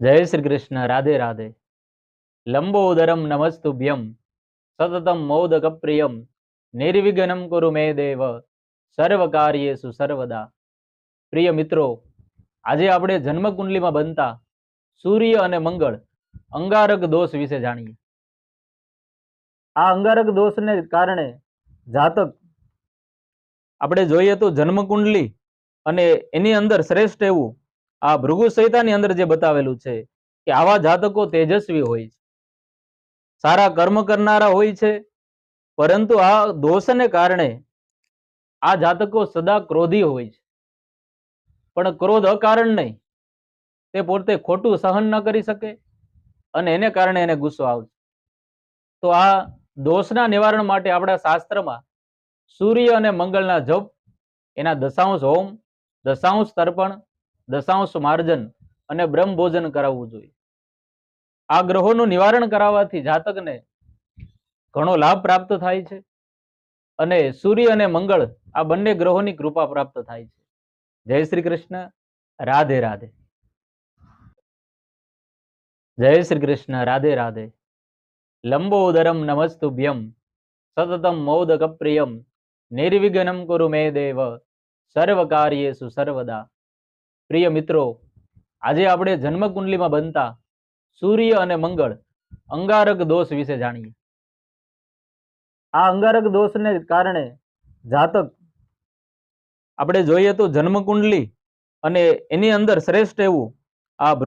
જય શ્રી કૃષ્ણ રાધે રાધે લંબોદરમ નમસ્તુભ્યમ સતતમ મોદક પ્રિયમ નિર્વિઘ્નમ કુરુ મે દેવ સર્વ કાર્યેસુ સર્વદા પ્રિય મિત્રો આજે આપણે જન્મકુંડલીમાં બનતા સૂર્ય અને મંગળ અંગારક દોષ વિશે જાણીએ. આ અંગારક દોષને કારણે જાતક આપણે જોઈએ તો જન્મકુંડલી અને એની અંદર શ્રેષ્ઠ એવું આ ભૃગુ સંહિતાની અંદર જે બતાવેલું છે કે આવા જાતકો તેજસ્વી હોય છે. સારા કર્મ કરનારા હોય છે, પરંતુ આ દોષને કારણે આ જાતકો સદા ક્રોધી હોય છે. પણ ક્રોધ અકારણ નહીં, તે પોતે ખોટું સહન ન કરી શકે અને એને કારણે એને ગુસ્સો આવશે. તો આ દોષના નિવારણ માટે આપણા શાસ્ત્રમાં સૂર્ય અને મંગળના જપ, એના દશાંશ હોમ દશાંશ તર્પણ દશાંશ માર્જન અને બ્રહ્મભોજન કરાવવું જોઈએ. આ ગ્રહોનું નિવારણ કરાવવાથી જાતકને ઘણો લાભ પ્રાપ્ત થાય છે અને સૂર્ય અને મંગળ આ બંને ગ્રહોની કૃપા પ્રાપ્ત થાય છે. જય શ્રી કૃષ્ણ, રાધે રાધે. જય શ્રી કૃષ્ણ, રાધે રાધે. લંબોદરમ નમસ્તુભ્યમ, સતતમ મોદક પ્રિયમ નિર્વિઘ્નમ કુરુ મે દેવ સર્વ કાર્યેસુ સર્વદા. પ્રિય મિત્રો, આજે આપણે જન્મકુંડલીમાં બનતા સૂર્ય અને મંગળ અંગારક દોષ વિશે જાણીએ. આ અંગારક દોષને કારણે જાતક આપણે જોઈએ તો જન્મકુંડલી અને એની અંદર શ્રેષ્ઠ એવું આ